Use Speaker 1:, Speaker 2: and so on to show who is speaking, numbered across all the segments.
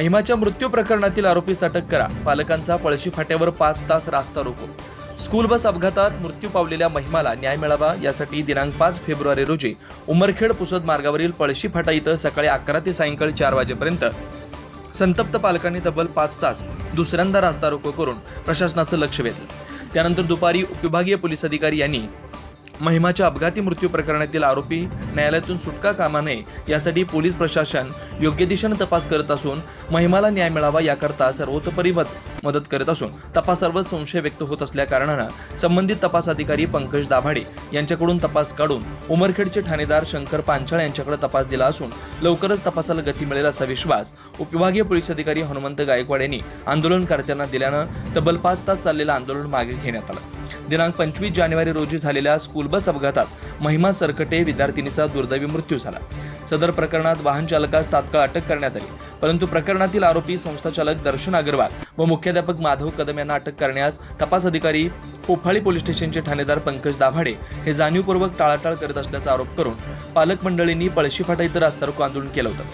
Speaker 1: महिमाच्या मृत्यू प्रकरणातील आरोपीस अटक करा. पालकांचा पळशी फाट्यावर पाच तास रास्ता रोको. स्कूल बस अपघातात मृत्यू पावलेल्या महिमाला न्याय मिळावा यासाठी दिनांक पाच फेब्रुवारी रोजी उमरखेड पुसद मार्गावरील पळशी फाटा इथं सकाळी अकरा ते सायंकाळी चार वाजेपर्यंत संतप्त पालकांनी तब्बल पाच तास दुसऱ्यांदा रास्ता रोको करून प्रशासनाचं लक्ष वेधलं. त्यानंतर दुपारी उपविभागीय पोलीस अधिकारी यांनी महिमाच्या अपघाती मृत्यू प्रकरणातील आरोपी न्यायालयातून सुटका कामा नये यासाठी पोलीस प्रशासन योग्य दिशेनं तपास करत असून महिमाला न्याय मिळावा याकरता सर्वतोपरी मदत करत असून तपासावर संशय व्यक्त होत असल्या कारणानं संबंधित तपास अधिकारी पंकज दाभाडे यांच्याकडून तपास काढून उमरखेडचे ठाणेदार शंकर पांचाळ यांच्याकडे तपास दिला असून लवकरच तपासाला गती मिळेल असा विश्वास उपविभागीय पोलीस अधिकारी हनुमंत गायकवाड यांनी आंदोलनकर्त्यांना दिल्यानं तब्बल पाच तास चाललेलं आंदोलन मागे घेण्यात आलं. दिनांक पंचवीस जानेवारी रोजी झालेल्या स्कूल बस अपघातात महिमा सरकटे विद्यार्थिनीचा दुर्दैवी मृत्यू झाला. सदर प्रकरणात वाहन चालकास तात्काळ अटक करण्यात आली परंतु प्रकरणातील आरोपी संस्थाचालक दर्शन अग्रवाल व मुख्याध्यापक माधव कदम यांना अटक करण्यास तपास अधिकारी पोफाळी पोलीस स्टेशनचे ठाणेदार पंकज दाभाडे हे जाणीवपूर्वक टाळाटाळ करत असल्याचा आरोप करून पालक मंडळींनी पळशी फाटा इथं रास्तारोको आंदोलन केलं होतं.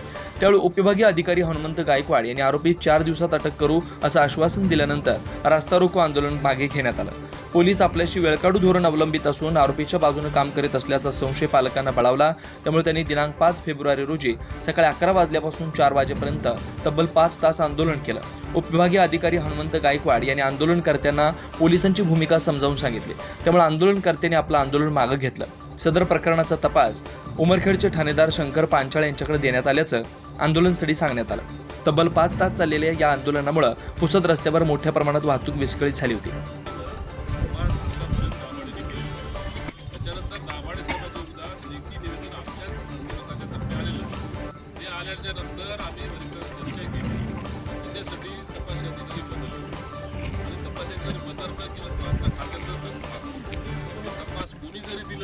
Speaker 1: त्यावेळी उपविभागीय अधिकारी हनुमंत गायकवाड यांनी आरोपी चार दिवसात अटक करू असं आश्वासन दिल्यानंतर रास्ता रोको आंदोलन मागे घेण्यात आलं. पोलीस आपल्याशी वेळकाडू धोरण अवलंबित असून आरोपीच्या बाजूने काम करीत असल्याचा संशय पालकांना बळावला. त्यामुळे त्यांनी दिनांक पाच फेब्रुवारी रोजी सकाळी अकरा वाजल्यापासून चार वाजेपर्यंत तब्बल पाच तास आंदोलन केलं. उपविभागीय अधिकारी हनुमंत गायकवाड यांनी आंदोलनकर्त्यांना पोलिसांची भूमिका समजावून सांगितली. त्यामुळे आंदोलनकर्त्यांनी आपलं आंदोलन मागं घेतलं. सदर प्रकरणाचा तपास उमरखेडचे ठाणेदार शंकर पांचाळ यांच्याकडे देण्यात आल्याचं आंदोलनस्थळी सांगण्यात आलं. तब्बल पाच तास चाललेल्या या आंदोलनामुळे पुसद रस्त्यावर मोठ्या प्रमाणात वाहतूक विस्कळीत झाली होती.
Speaker 2: त्याच्यानंतर दाभाडे साहेबांचं सुद्धा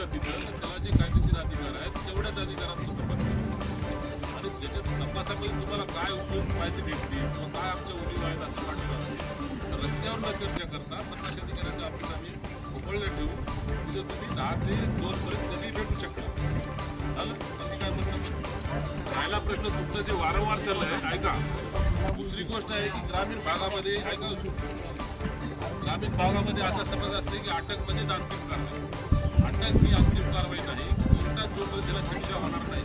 Speaker 2: अधिकार तर त्याला जे कायदेशीर अधिकार आहेत तेवढ्याच अधिकारात तपास करा आणि त्याच्यात तपासामध्ये तुम्हाला काय उपयोग माहिती भेटते किंवा काय आमच्या उणीव आहेत असं वाटलं असेल तर रस्त्यावर न चर्चा करता तपास अधिकाऱ्याचा ऑफिस आम्ही मोकळलं ठेवू म्हणजे तुम्ही दहा ते दोनपर्यंत कधी भेटू शकता झालं बाकी काय म्हणतो राहिला प्रश्न तुमचं जे वारंवार चाललं आहे ऐका दुसरी गोष्ट आहे की ग्रामीण भागामध्ये ऐका ग्रामीण भागामध्ये असा समज असते की अटकमध्ये म्हणजेच अंतिम कारवाई अटक ही अंतिम कारवाई नाही कोर्टात जोपर्यंत त्याला शिक्षा होणार नाही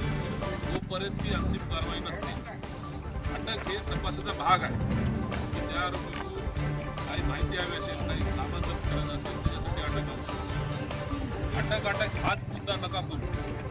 Speaker 2: तोपर्यंत ती अंतिम कारवाई नसते. अटक हे तपासाचा भाग आहे. की त्या आरोपी काही माहिती हवी असेल काही सामान जप्त करायचं असेल त्याच्यासाठी अटक असू अटक अटक हात मुद्दा नका करू.